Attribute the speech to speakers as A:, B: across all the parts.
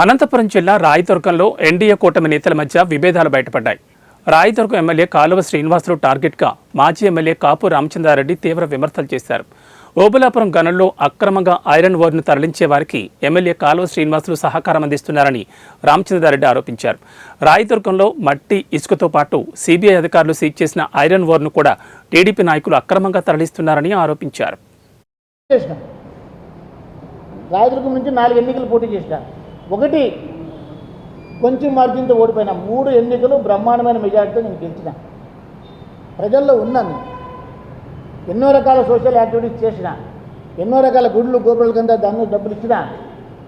A: అనంతపురం జిల్లా రాయదుర్గంలో ఎన్డీఏ కూటమి నేతల మధ్య విభేదాలు బయటపడ్డాయి. రాయదుర్గం ఎమ్మెల్యే కాలువ శ్రీనివాసులు టార్గెట్గా మాజీ ఎమ్మెల్యే కాపు రామచంద్రారెడ్డి తీవ్ర విమర్శలు చేశారు. ఓబులాపురం గనుల్లో అక్రమంగా ఐరన్ ఓర్ను తరలించే వారికి ఎమ్మెల్యే కాలువ శ్రీనివాసులు సహకారం అందిస్తున్నారని రామచంద్రారెడ్డి ఆరోపించారు. రాయదుర్గంలో మట్టి ఇసుకతో పాటు సిబిఐ అధికారులు సీజ్ చేసిన ఐరన్ ఓర్ను కూడా టీడీపీ నాయకులు అక్రమంగా తరలిస్తున్నారని ఆరోపించారు.
B: రాయదుర్గం నుంచి నాలుగు ఎన్నికలు పోటీ చేశారు ఒకటి కొంచెం మార్జిన్తో ఓడిపోయిన మూడు ఎన్నికలు బ్రహ్మాండమైన మెజార్టీతో నేను గెలిచిన. ప్రజల్లో ఉన్నాను ఎన్నో రకాల సోషల్ యాక్టివిటీస్ చేసిన. ఎన్నో రకాల గుడ్లు గోపురాల కింద దాన్ని డబ్బులు ఇచ్చిన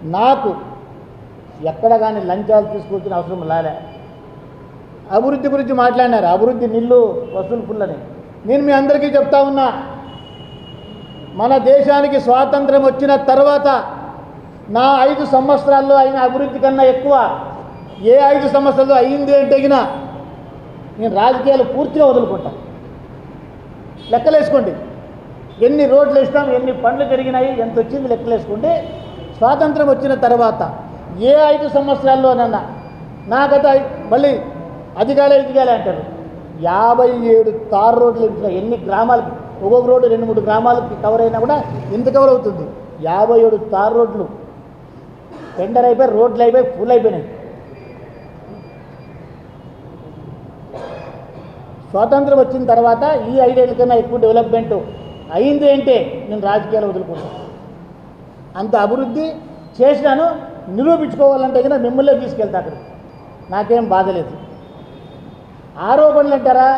B: నాకు ఎక్కడ కానీ లంచాలు తీసుకొచ్చిన అవసరం లాలే. అభివృద్ధి గురించి మాట్లాడినారు. అభివృద్ధి నిల్లు వసూలు పుల్లని. నేను మీ అందరికీ చెప్తా ఉన్నా మన దేశానికి స్వాతంత్రం వచ్చిన తర్వాత నా ఐదు సంవత్సరాల్లో అయిన అభివృద్ధి కన్నా ఎక్కువ ఏ ఐదు సంవత్సరాల్లో అయింది అంటే నేను రాజకీయాలు పూర్తిగా వదులుకుంటా. లెక్కలేసుకోండి. ఎన్ని రోడ్లు వేసినాం ఎన్ని పనులు జరిగినాయి ఎంత వచ్చింది లెక్కలేసుకోండి. స్వాతంత్రం వచ్చిన తర్వాత ఏ ఐదు సంవత్సరాల్లోనన్నా నా గత మళ్ళీ అధికాలే ఇదిగాలే అంటారు. యాభై ఏడు తారు రోడ్లు ఇంకా ఎన్ని గ్రామాలకు ఒక్కొక్క రోడ్డు రెండు మూడు గ్రామాలకి కవర్ అయినా కూడా ఇంత కవర్ అవుతుంది. యాభై ఏడు తారు రోడ్లు టెండర్ అయిపోయి రోడ్లు అయిపోయి ఫుల్ అయిపోయినాయి. స్వాతంత్రం వచ్చిన తర్వాత ఈ ఐదేళ్ళ కన్నా ఎక్కువ డెవలప్మెంట్ అయింది అంటే నేను రాజకీయాలు వదులుకుంటాను అంత అభివృద్ధి చేసినాను నిరూపించుకోవాలంటే కదా మిమ్మల్నే తీసుకెళ్తా అక్కడ. నాకేం బాధ లేదు. ఆరోపణలు అంటారా?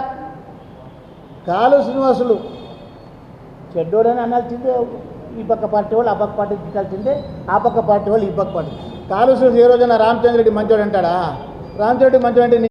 B: కాలు శ్రీనివాసులు చెడ్డోడని అనాల్సిందే ఈ పక్క పార్టీ వాళ్ళు ఆ పక్క పార్టీ తిట్టాల్సిందే ఆ పక్క పార్టీ వాళ్ళు ఈ పక్క పార్టీ. కాలు ఏ రోజైనా రామచంద్రెడ్డి మంచోడు అంటాడా? రామచంద్రెడ్డి మంచోడు అంటే